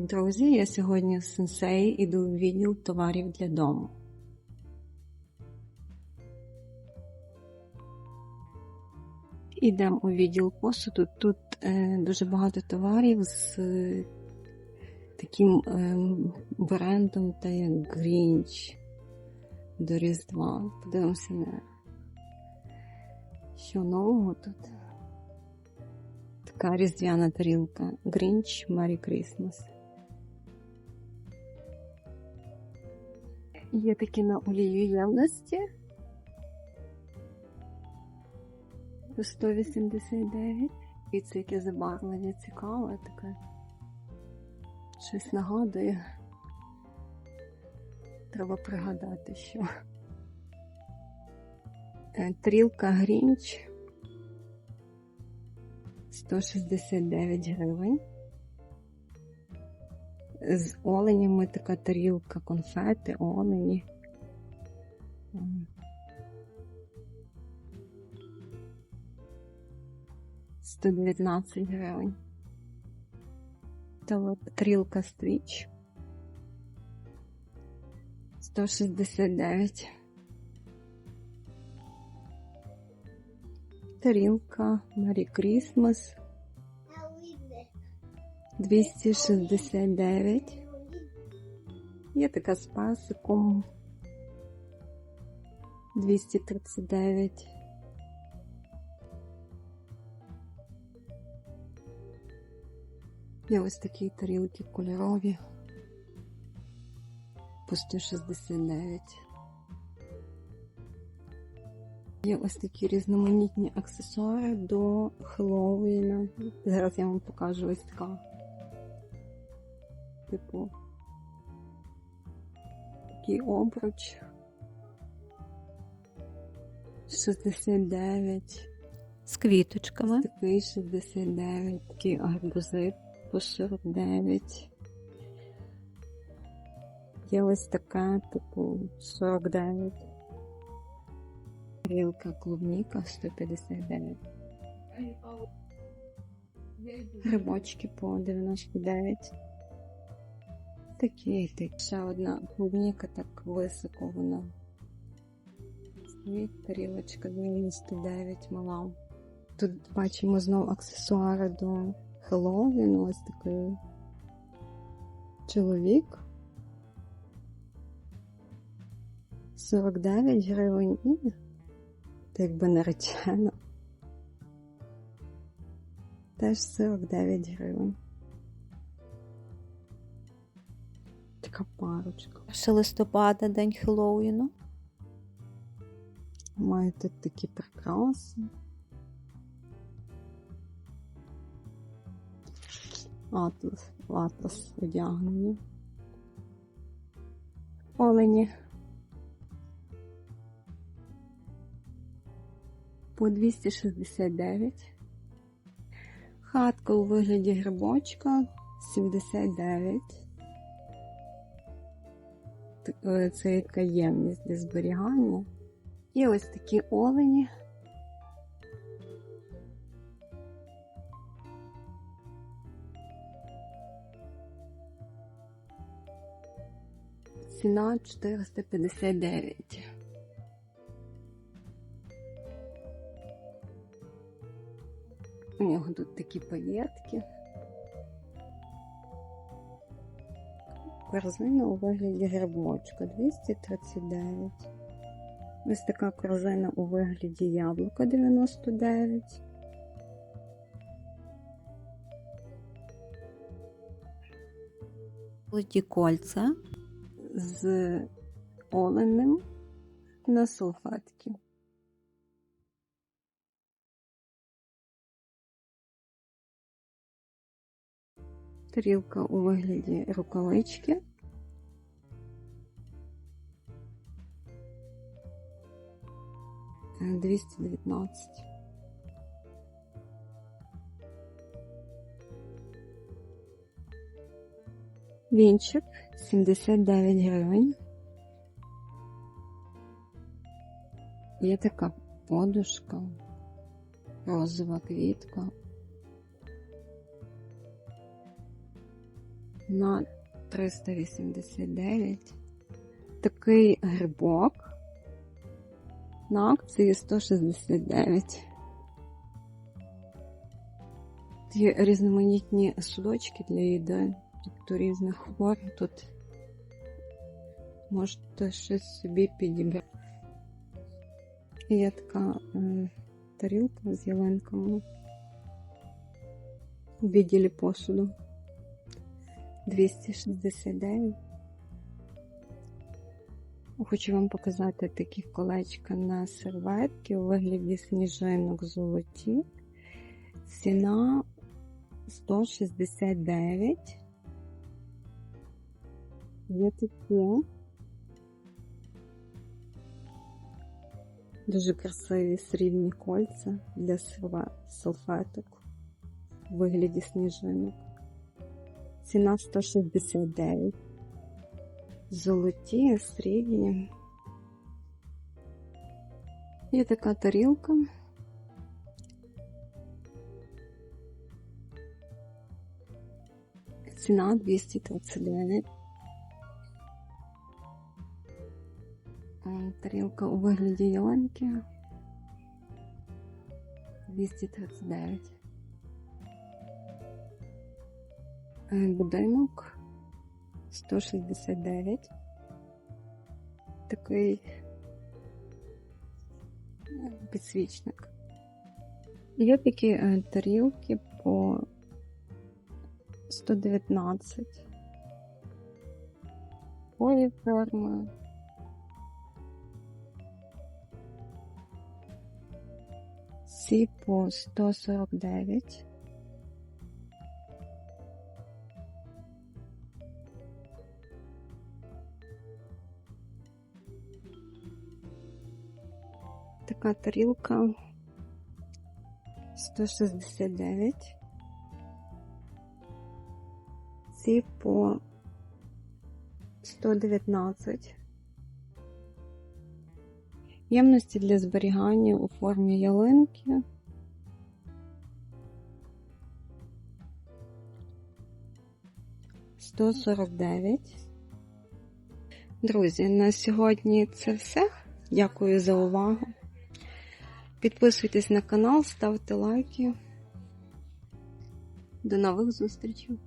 Друзі, я сьогодні в сенсей іду в відділ товарів для дому. Ідемо у відділ посуду. Тут е, дуже багато товарів з е, таким е, брендом, та як Грінч до Різдва. Подивимося на що нового тут. Така різдвяна тарілка Grinch Merry Christmas. Є такі на олію ємності. 189. І це яке забарвлення цікаве таке. Щось нагадує. Треба пригадати, що. Е, Тарілка Грінч 169 гривень. З оленями така тарілка, конфети, олені. М. 119 гривень. Та тарілка стріч 169. Тарілка Merry Christmas 269. Є така з пасиком 239. Є ось такі тарілки кольорові по 169. Є ось такі різноманітні аксесуари до Хеллоуіна. Зараз я вам покажу ось така. Типу такий обруч. 69. з квіточками. Такий 69, такий арбузи по 49. Є ось така, типу, 49. Тарілка клубніка 159. Грибочки по 99. Такі, такі. Ще одна клубніка так високо вона. Стоїть тарілочка 99 мала. Тут бачимо знову аксесуари до Хеллоуіну. Ось такий чоловік. 49 гривень і так якби наречена. Теж 49 гривень. Парочка. 1 листопада, день Хеллоуіну. Має тут такі прикраси. Атлас, атлас одягнені. Олені. По 269. Хатка у вигляді грибочка 79. Е, Це яка ємність для зберігання. І ось такі олені. Ціна 459. У нього тут такі паєтки. Корзина у вигляді грибочка 239. Ось така корзина у вигляді яблука 99. Золоті кольця. з оленем на салфетки. Тарілка у вигляді рукавички. Е, 219. Вінчик 79 гривень. Є така подушка, розова квітка. На 389. Такий грибок на акції 169. Є різноманітні судочки для їди, тобто різних форм. Тут можете щось собі підібрати. Є така тарілка з ялинками у відділі посуду 269. Хочу вам показати такі колечка на серветки у вигляді сніжинок золоті. Ціна 169. Є такі. Дуже красиві срібні кольця для салфеток у вигляді сніжинок. Ціна 169. Золоті, срібні. Є така тарілка. Ціна 239. Е, Тарілка у вигляді ялинки. 239. Будинок 169. Такий е, підсвічник. Є такі е, тарілки по 119. Поліферми. Ці по 149. Така тарілка 169. Ці по 119. Ємності для зберігання у формі ялинки. Сто сорок дев'ять. Друзі, на сьогодні це все. Дякую за увагу. Підписуйтесь на канал, ставте лайки. До нових зустрічей!